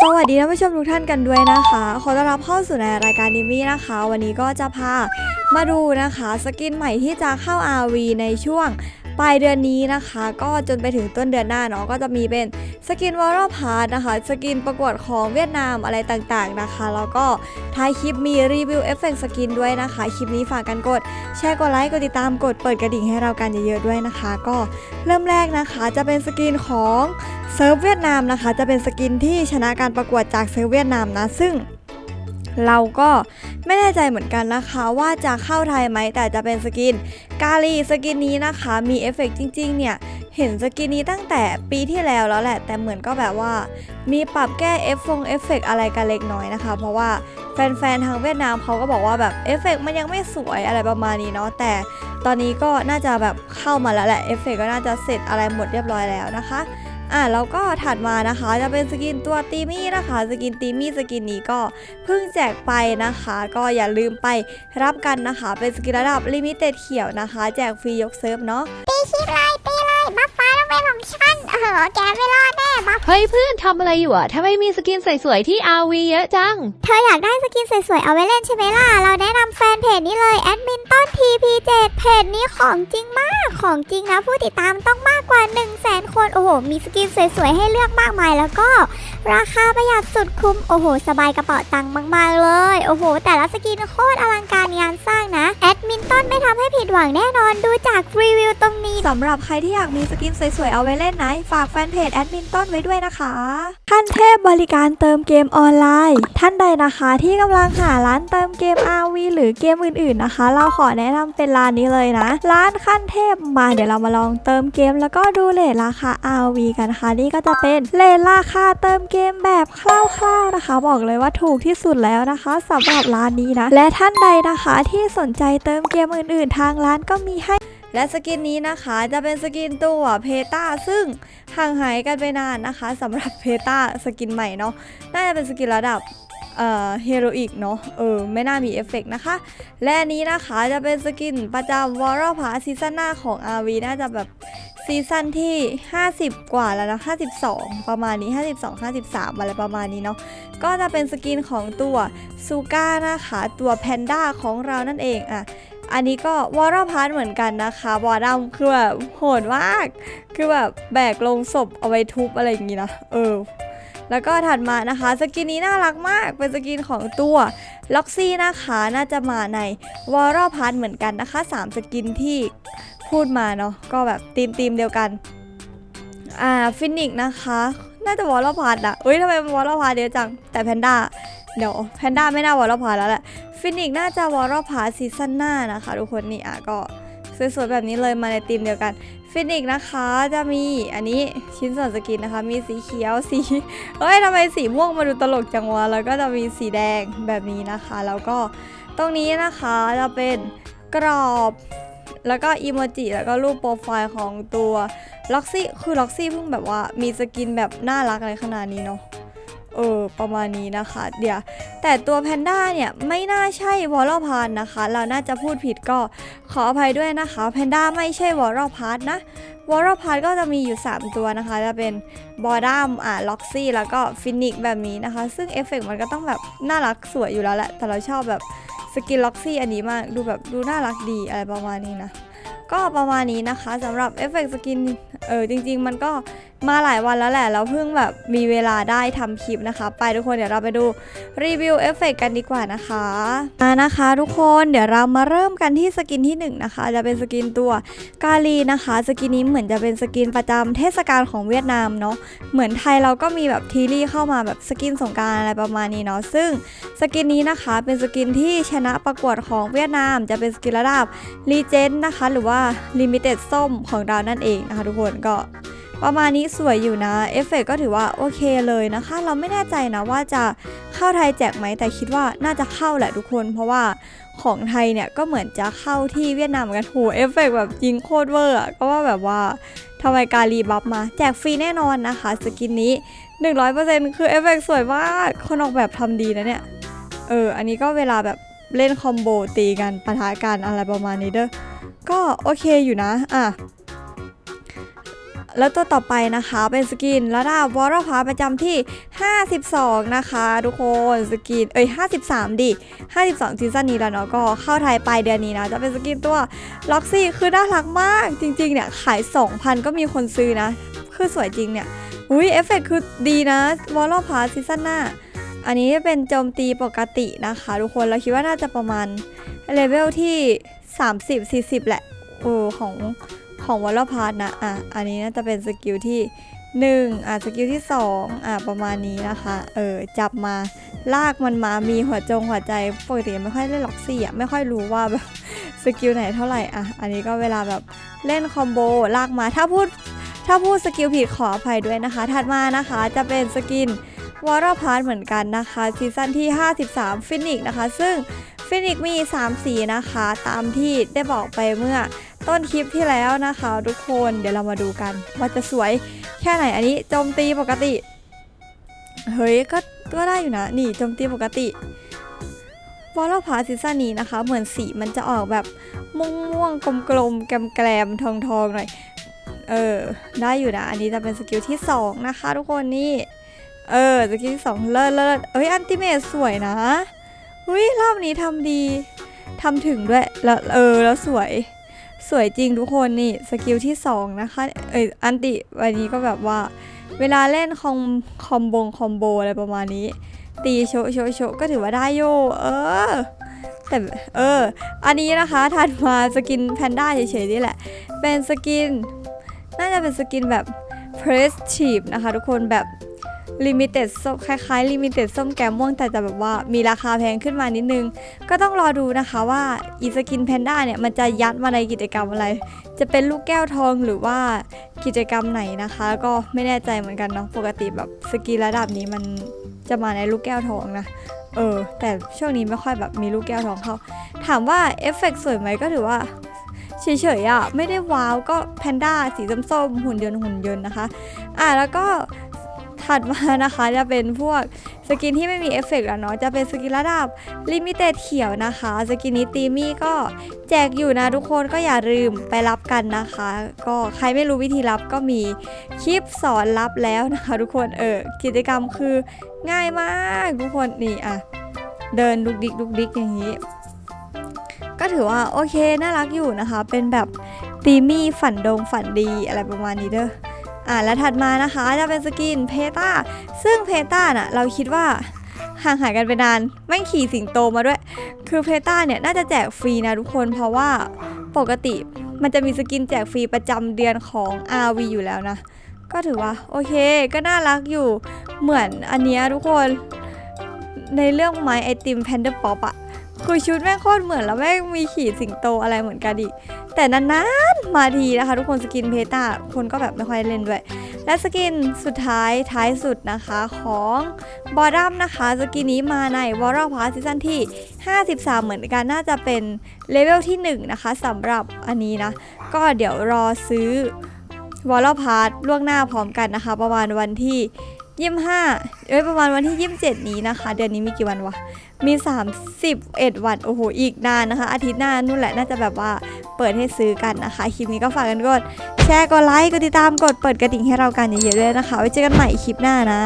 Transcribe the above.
สวัสดีท่านผู้ชมทุกท่านกันด้วยนะคะ ขอต้อนรับเข้าสู่ในรายการนิมี่นะคะ วันนี้ก็จะพามาดูนะคะ สกินใหม่ที่จะเข้า RV ในช่วง ปลายเดือนนี้นะคะ ก็จนไปถึงต้นเดือนหน้าเนาะก็จะมีเป็นสกินวอลล์พาร์นะคะ สกินประกวดของเวียดนามอะไรต่างๆนะคะ แล้วก็ท้ายคลิปมีรีวิวเอฟเฟกต์สกินด้วยนะคะ คลิปนี้ฝากกันกด แชร์กดไลค์กดติดตามกดเปิดกระดิ่งให้เรากันเยอะๆด้วยนะคะ ก็เริ่มแรกนะคะจะเป็นสกินของเซิร์ฟเวียดนามนะคะ จะเป็นสกินที่ชนะการประกวดจากเซิร์ฟเวียดนามนะซึ่งเราก็ ไม่แน่ใจเหมือนกันนะคะว่าจะเข้าไทยไหมแต่จะเป็นสกิน กาลีสกินนี้นะคะมีเอฟเฟกต์จริงๆเนี่ยเห็นสกินนี้ตั้งแต่ปีที่แล้วแล้วแหละ แต่เหมือนก็แบบว่า มีปรับแก้เอฟฟงเอฟเฟกต์อะไรกันเล็กน้อยนะคะ เพราะว่าแฟนๆทางเวียดนามเขาก็บอกว่าแบบเอฟเฟกต์มันยังไม่สวยอะไรประมาณนี้เนาะแต่ตอนนี้ก็น่าจะแบบเข้ามาแล้วแหละเอฟเฟกต์ก็น่าจะเสร็จอะไรหมดเรียบร้อยแล้วนะคะ อะแล้วก็ถัดมานะคะจะเป็นสกินตัวตีมี่นะคะ สกินตีมี่สกินนี้ก็เพิ่งแจกไปนะคะ ก็อย่าลืมไปรับกันนะคะ เป็นสกินระดับลิมิเต็ดเขียวนะคะ แจกฟรียกเซิร์ฟเนาะตีคลิปเลยตีเล ยบัฟฟ้าต้องเป็นของฉันเออแกไม่รอดแน่บัฟเฮ้ยเพื่อนทำอะไรอยู่อะทำไมมีสกินสวยๆที่ RV เยอะจัง เธออยากได้สกินสวยๆ เอาไว้เล่นใช่ไหมล่ะ เราแนะนำแฟนเพจนี้เลยแอดมินต้น TP7 เพจนี้ของจริงมาก ของจริงนะผู้ติดตามต้องมากกว่า 1 0 0 0 0แสนคน โอ้โห มีสกินสวยๆ ให้เลือกมากมายแล้วก็ ราคาประหยัดสุดคุ้ม โอ้โห สบายกระเป๋าตังค์มากๆเลย โอ้โห แต่ละสกินโคตรอลังการงานสร้างนะแอดมิน ต้นไม่ทำให้ผิดหวังแน่นอนดูจากรีวิวตรงนี้ สำหรับใครที่อยากมีสกินสวยๆ เอาไว้เล่นนะ ฝากแฟนเพจแอดมินต้นไว้ด้วยนะคะขั้นเทพบริการเติมเกมออนไลน์ ท่านใดนะคะที่กำลังหาร้านเติมเกม RV หรือเกมอื่นๆนะคะ เราขอแนะนำเป็นร้านนี้เลยนะ ร้านขั้นเทพมาเดี๋ยวเรามาลองเติมเกม แล้วก็ดูเลทราคา RV กันนะคะนี่ก็จะเป็นเลทราคาเติมเกมแบบคร่าวๆนะคะ บอกเลยว่าถูกที่สุดแล้วนะคะสำหรับร้านนี้นะ และท่านใดนะคะที่สนใจเติมเกมอื่นๆ ทางร้านก็มีให้ และสกินนี้นะคะจะเป็นสกินตัวเพตาซึ่งห่างหายกันไปนานนะคะสำหรับเพตาสกินใหม่เนาะน่าจะเป็นสกินระดับเอ่อเฮโรอีกเนาะ เออ ไม่น่ามีเอฟเฟกต์นะคะ และนี้นะคะจะเป็นสกินประจำวอร์พาซีซั่นหน้าของ RV น่าจะแบบซีซั่นที่ 50 กว่าแล้วนะ 52 ประมาณนี้ 52 53 อะไรประมาณนี้เนาะ ก็จะเป็นสกินของตัวซูก้านะคะ ตัวแพนด้าของเรานั่นเอง อะ อันนี้ก็วอร์พาร์ทเหมือนกันนะคะบอร์ดำคือแบบโหดมาก คือแบบแบกลงศพเอาไว้ทุบอะไรอย่างงี้นะ เออ แล้วก็ถัดมานะคะ สกินนี้น่ารักมาก เป็นสกินของตัวล็อกซี่นะคะ น่าจะมาในวอร์พาร์ทเหมือนกันนะคะ 3 สกินที่พูดมาเนาะ ก็แบบทีมทีมๆเดียวกัน อ่า ฟินิกนะคะ น่าจะวอร์พาร์ทอะอุ้ยทำไมวอร์พาร์ทเยอะจัง แต่แพนด้า เดี๋ยวแพนด้าไม่น่าวอร์พาร์ทแล้วแหละ ฟินิกน่าจะวอร์พาซีซั่นหน้านะคะทุกคนนี่อะก็สวยๆแบบนี้เลยมาในทีมเดียวกันฟินิกนะคะจะมีอันนี้ชิ้นส่วนสกินนะคะ มีสีเขียวสีเฮ้ยทำไมสีม่วงมาดูตลกจังวะแล้วก็จะมีสีแดงแบบนี้นะคะ แล้วก็ตรงนี้นะคะจะเป็นกรอบแล้วก็อีโมจิแล้วก็รูปโปรไฟล์ของตัวล็อกซี่คือล็อกซี่เพิ่งแบบว่ามีสกินแบบน่ารักอะไรขนาดนี้เนาะ เออประมาณนี้นะคะ เดี๋ยวแต่ตัวแพนด้าเนี่ยไม่น่าใช่วอลล์พาร์นะคะ เราน่าจะพูดผิดก็ขออภัยด้วยนะคะแพนด้าไม่ใช่วอลล์พาร์นะวอลล์พาร์ก็จะมีอยู่ 3 ตัวนะคะ จะเป็นบอดัมอ่าล็อกซี่แล้วก็ฟินิกแบบนี้นะคะ ซึ่งเอฟเฟกต์มันก็ต้องแบบน่ารักสวยอยู่แล้วแหละ แต่เราชอบแบบสกินล็อกซี่อันนี้มากดูแบบดูน่ารักดีอะไรประมาณนี้นะก็ประมาณนี้นะคะสำหรับเอฟเฟกต์สกินเออจริง ๆ มันก็ มาหลายวันแล้วแหละเราเพิ่งแบบมีเวลาได้ทำคลิปนะคะ ไปทุกคนเดี๋ยวเราไปดูรีวิวเอฟเฟกต์กันดีกว่านะคะมานะคะทุกคนเดี๋ยวเรามาเริ่มกันที่สกินที่หนึ่งนะคะ จะเป็นสกินตัวกาลีนะคะ สกินนี้เหมือนจะเป็นสกินประจำเทศกาลของเวียดนามเนาะเหมือนไทยเราก็มีแบบทีรี่เข้ามาแบบสกินสงการอะไรประมาณนี้เนาะซึ่งสกินนี้นะคะเป็นสกินที่ชนะประกวดของเวียดนาม จะเป็นสกินระดับรีเจนนะคะ หรือว่า Limited ส้มของเรานั่นเองนะคะทุกคนก็ ประมาณนี้สวยอยู่นะ เอฟเฟกก็ถือว่าโอเคเลยนะคะ เราไม่แน่ใจนะว่าจะเข้าไทยแจกไหม แต่คิดว่าน่าจะเข้าแหละทุกคน เพราะว่าของไทยเนี่ยก็เหมือนจะเข้าที่เวียดนามกันโหเอฟเฟกแบบยิงโคตรเวอร์อะก็ว่าแบบว่าทำไมการีบัฟมา แจกฟรีแน่นอนนะคะ สกินนี้ 100%คือเอฟเฟกสวยมาก คนออกแบบทำดีนะเนี่ย เออ อันนี้ก็เวลาแบบเล่นคอมโบตีกันปะทะกันอะไรประมาณนี้เด้อก็โอเคอยู่นะ อะ แล้วตัวต่อไปนะคะเป็นสกินระดับวอร์พาประจำที่ 52 นะคะทุกคนสกินเอ้ย 53 ดิ 52ซีซั่นนี้แล้วเนาะก็เข้าไทยปลายเดือนนี้นะ จะเป็นสกินตัวล็อกซี่คือน่ารักมากจริงๆเนี่ยขาย 2,000 ก็มีคนซื้อนะ คือสวยจริงเนี่ย อุ้ยเอฟเฟกต์คือดีนะวอร์พาซีซั่นหน้า อันนี้เป็นโจมตีปกตินะคะ ทุกคนเราคิดว่าน่าจะประมาณเลเวลที่ 30-40 แหละโอ้ของ ของวอลพาร์นะอะอันนี้น่าจะเป็นสกิลที่1อะสกิลที่ 2อะประมาณนี้นะคะเออจับมาลากมันมามีหัวจงหัวใจปกติไม่ค่อยเล่นล็อกซี่อะไม่ค่อยรู้ว่าแบบสกิลไหนเท่าไหร่อะอันนี้ก็เวลาแบบเล่นคอมโบลากมาถ้าพูดถ้าพูดสกิลผิดขออภัยด้วยนะคะ ถัดมานะคะจะเป็นสกินวอร์พาร์เหมือนกันนะคะซีซั่นที่ 53ฟินิกนะคะ ซึ่งฟินิกมี 3 สีนะคะ ตามที่ได้บอกไปเมื่อ ต้นคลิปที่แล้วนะคะ ทุกคนเดี๋ยวเรามาดูกันว่าจะสวยแค่ไหนอันนี้โจมตีปกติ เฮ้ยก็ก็ได้อยู่นะ นี่โจมตีปกติวอร์พาร์ซีซั่นนี้นะคะ เหมือนสีมันจะออกแบบม่วงๆกลมๆแกลมๆทองๆหน่อยเออได้อยู่นะอันนี้จะเป็นสกิลที่ 2 นะคะ ทุกคนนี่เออสกิลที่สองเลิศเลิศเอ้ยอันติเมตสวยนะหุยรอบนี้ทำดีทำถึงด้วยแล้วเออแล้วสวย สวยจริงทุกคนนี่สกิลที่สองนะคะ เอยอันติวันนี้ก็แบบว่า เวลาเล่นคอมคอมบงคอมโบอะไรประมาณนี้ ตีโชโชโชก็ถือว่าได้โยเออแต่เออ อันนี้นะคะถัดมาสกินแพนด้าเฉยๆนี่แหละ เป็นสกิน น่าจะเป็นสกินแบบ Prestige นะคะทุกคนแบบ ลิมิเต็ดส้มคล้ายๆลิมิเต็ดส้มแกมม่วงแต่จะแบบว่ามีราคาแพงขึ้นมานิดนึง ก็ต้องรอดูนะคะว่าอีสกินแพนด้าเนี่ยมันจะยัดมาในกิจกรรมอะไร จะเป็นลูกแก้วทองหรือว่ากิจกรรมไหนนะคะ ก็ไม่แน่ใจเหมือนกันเนาะปกติแบบสกินระดับนี้มันจะมาในลูกแก้วทองนะเออ แต่ช่วงนี้ไม่ค่อยแบบมีลูกแก้วทองเข้า ถามว่าเอฟเฟกต์สวยไหมก็ถือว่าเฉยๆอะไม่ได้ว้าวก็แพนด้าสีส้มๆหุ่นยนต์หุ่นยนต์นะคะ อะแล้วก็ ถัดมานะคะจะเป็นพวกสกินที่ไม่มีเอฟเฟกต์แล้วเนาะจะเป็นสกินระดับลิมิเต็ดเขียวนะคะ สกินนี้ตีมี่ก็แจกอยู่นะทุกคนก็อย่าลืมไปรับกันนะคะ ก็ใครไม่รู้วิธีรับก็มีคลิปสอนรับแล้วนะคะ ทุกคนเออกิจกรรมคือง่ายมากทุกคนนี่อะเดินดุกดิกดุกดิกอย่างนี้ก็ถือว่าโอเคน่ารักอยู่นะคะ เป็นแบบตีมี่ฝันดงฝันดีอะไรประมาณนี้เด้อ อ่าแล้วถัดมานะคะจะเป็นสกินเพตาซึ่งเพตาน่ะเราคิดว่าห่างหายกันไปนานไม่งขี่สิงโตมาด้วย คือเพตาเนี่ยน่าจะแจกฟรีนะทุกคนเพราะว่าปกติมันจะมีสกินแจกฟรีประจำเดือนของ RV อยู่แล้วนะ ก็ถือว่าโอเคก็น่ารักอยู่เหมือนอันเนี้ยทุกคนในเรื่องไม้ไอติมแพนเดอร์ป๊อปอะ คือชุดแม่งโคตรเหมือนแล้วแม่งมีขี่สิงโตอะไรเหมือนกันอีก แต่นานๆมาทีนะคะ ทุกคนสกินเพตาคนก็แบบไม่ค่อยเล่นด้วย และสกินสุดท้ายท้ายสุดนะคะของบอดัมนะคะ สกินนี้มาในวอร์พาร์ซีซั่นที่ 53 เหมือนกันน่าจะเป็นเลเวลที่ 1 นะคะสำหรับอันนี้นะ ก็เดี๋ยวรอซื้อวอลพาร์ล่วงหน้าพร้อมกันนะคะ ประมาณวันที่ ยี่ห้าเอ้ยประมาณวันที่ยี่เจ็ดนี้นะคะ เดือนนี้มีกี่วันวะ มี31วัน โอ้โห อีกนานนะคะ อาทิตย์หน้านู่นแหละน่าจะแบบว่าเปิดให้ซื้อกันนะคะ คลิปนี้ก็ฝากกันกดแชร์ กดไลค์ กดติดตาม กดเปิดกระดิ่งให้เรากันเยอะๆด้วยนะคะ ไว้เจอกันใหม่คลิปหน้านะ